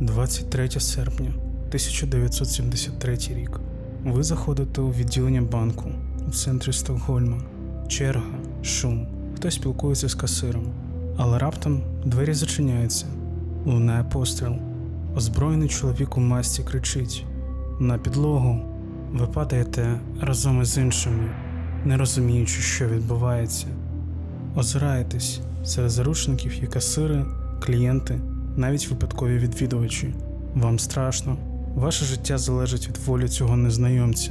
23 серпня 1973 рік. Ви заходите у відділення банку у центрі Стокгольма. Черга, шум, хтось спілкується з касиром. Але раптом двері зачиняються. Лунає постріл. Озброєний чоловік у масці кричить: На підлогу. Ви падаєте разом із іншими, не розуміючи, що відбувається. Озираєтесь серед заручників є касири, клієнти, навіть випадкові відвідувачі. Вам страшно, ваше життя залежить від волі цього незнайомця.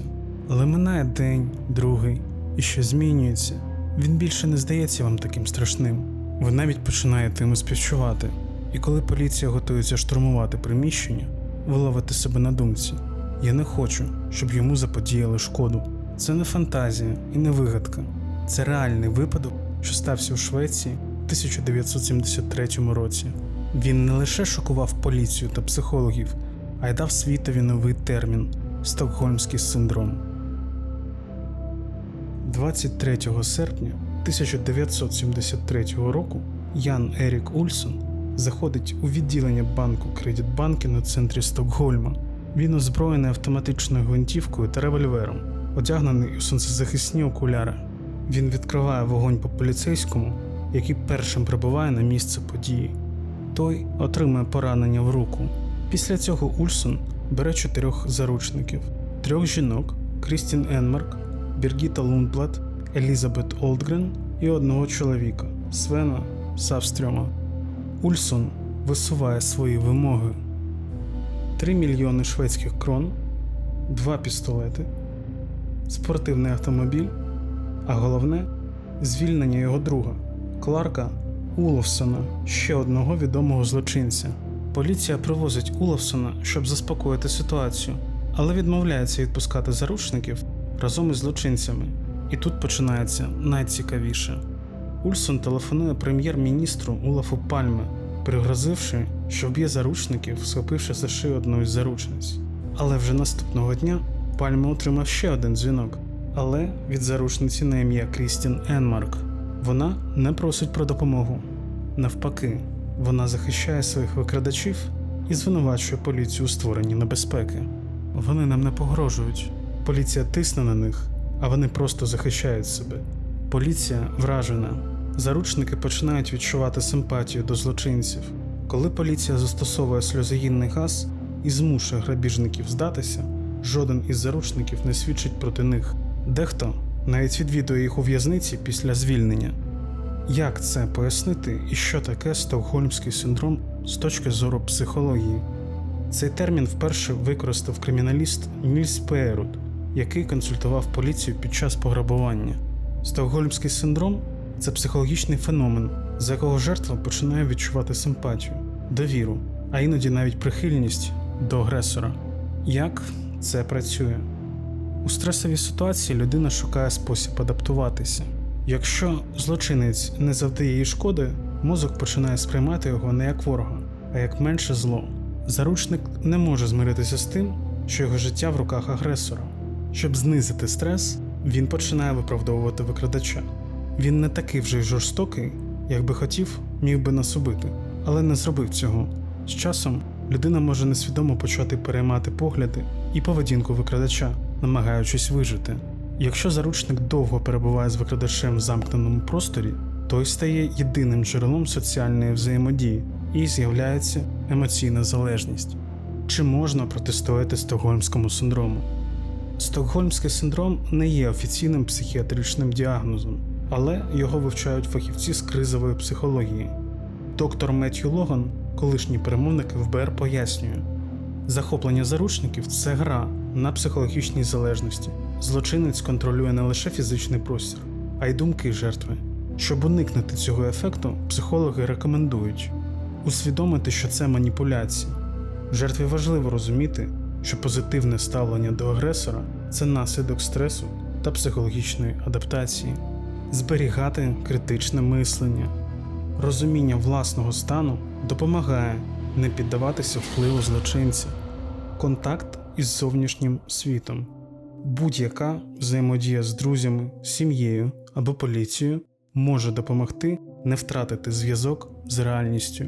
Але минає день, другий, і що змінюється. Він більше не здається вам таким страшним. Ви навіть починаєте йому співчувати. І коли поліція готується штурмувати приміщення, ви ловите себе на думці. Я не хочу, щоб йому заподіяли шкоду. Це не фантазія і не вигадка. Це реальний випадок, що стався у Швеції в 1973 році. Він не лише шокував поліцію та психологів, а й дав світові новий термін Стокгольмський синдром. 23 серпня 1973 року Ян Ерік Ульсон заходить у відділення банку Кредитбанки на центрі Стокгольма. Він озброєний автоматичною гвинтівкою та револьвером, одягнений у сонцезахисні окуляри. Він відкриває вогонь по поліцейському, який першим прибуває на місце події. Той отримує поранення в руку. Після цього Ульсон бере чотирьох заручників: трьох жінок Крістін Енмарк, Біргіта Лундблад, Елізабет Олдгрен і одного чоловіка Свена Савстрьома. Ульсон висуває свої вимоги: 3 мільйони шведських крон, 2 пістолети, спортивний автомобіль, а головне звільнення його друга Кларка Уловсона, ще одного відомого злочинця. Поліція привозить Уловсона, щоб заспокоїти ситуацію, але відмовляється відпускати заручників разом із злочинцями. І тут починається найцікавіше. Ульсон телефонує прем'єр-міністру Улафу Пальме, пригрозивши, що вб'є заручників, схопивши за шию одну із заручниць. Але вже наступного дня Пальме отримав ще один дзвінок, але від заручниці на ім'я Крістін Енмарк. Вона не просить про допомогу. Навпаки, вона захищає своїх викрадачів і звинувачує поліцію у створенні небезпеки. Вони нам не погрожують. Поліція тисне на них, а вони просто захищають себе. Поліція вражена. Заручники починають відчувати симпатію до злочинців. Коли поліція застосовує сльозогінний газ і змушує грабіжників здатися, жоден із заручників не свідчить проти них. Дехто навіть відвідує їх у в'язниці після звільнення. Як це пояснити і що таке стокгольмський синдром з точки зору психології? Цей термін вперше використав криміналіст Нільс Пееруд, який консультував поліцію під час пограбування. Стокгольмський синдром це психологічний феномен, за якого жертва починає відчувати симпатію, довіру, а іноді навіть прихильність до агресора. Як це працює? У стресовій ситуації людина шукає спосіб адаптуватися. Якщо злочинець не завдає їй шкоди, мозок починає сприймати його не як ворога, а як менше зло. Заручник не може змиритися з тим, що його життя в руках агресора. Щоб знизити стрес, він починає виправдовувати викрадача. Він не такий вже й жорстокий, як би хотів, міг би нас убити, але не зробив цього. З часом людина може несвідомо почати переймати погляди і поведінку викрадача, намагаючись вижити. Якщо заручник довго перебуває з викрадачем в замкненому просторі, той стає єдиним джерелом соціальної взаємодії і з'являється емоційна залежність. Чи можна протистояти стокгольмському синдрому? Стокгольмський синдром не є офіційним психіатричним діагнозом, але його вивчають фахівці з кризової психології. Доктор Меттью Логан, колишній перемовник ФБР, пояснює, захоплення заручників це гра на психологічній залежності. Злочинець контролює не лише фізичний простір, а й думки жертви. Щоб уникнути цього ефекту, психологи рекомендують усвідомити, що це маніпуляції. Жертві важливо розуміти, що позитивне ставлення до агресора це наслідок стресу та психологічної адаптації, зберігати критичне мислення, розуміння власного стану допомагає не піддаватися впливу злочинця, контакт із зовнішнім світом. Будь-яка взаємодія з друзями, сім'єю або поліцією може допомогти не втратити зв'язок з реальністю.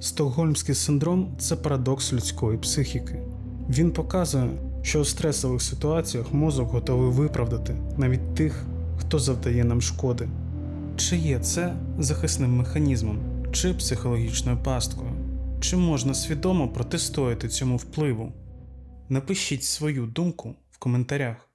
Стокгольмський синдром це парадокс людської психіки. Він показує, що у стресових ситуаціях мозок готовий виправдати навіть тих, хто завдає нам шкоди. Чи є це захисним механізмом, чи психологічною пасткою? Чи можна свідомо протистояти цьому впливу? Напишіть свою думку в коментарях.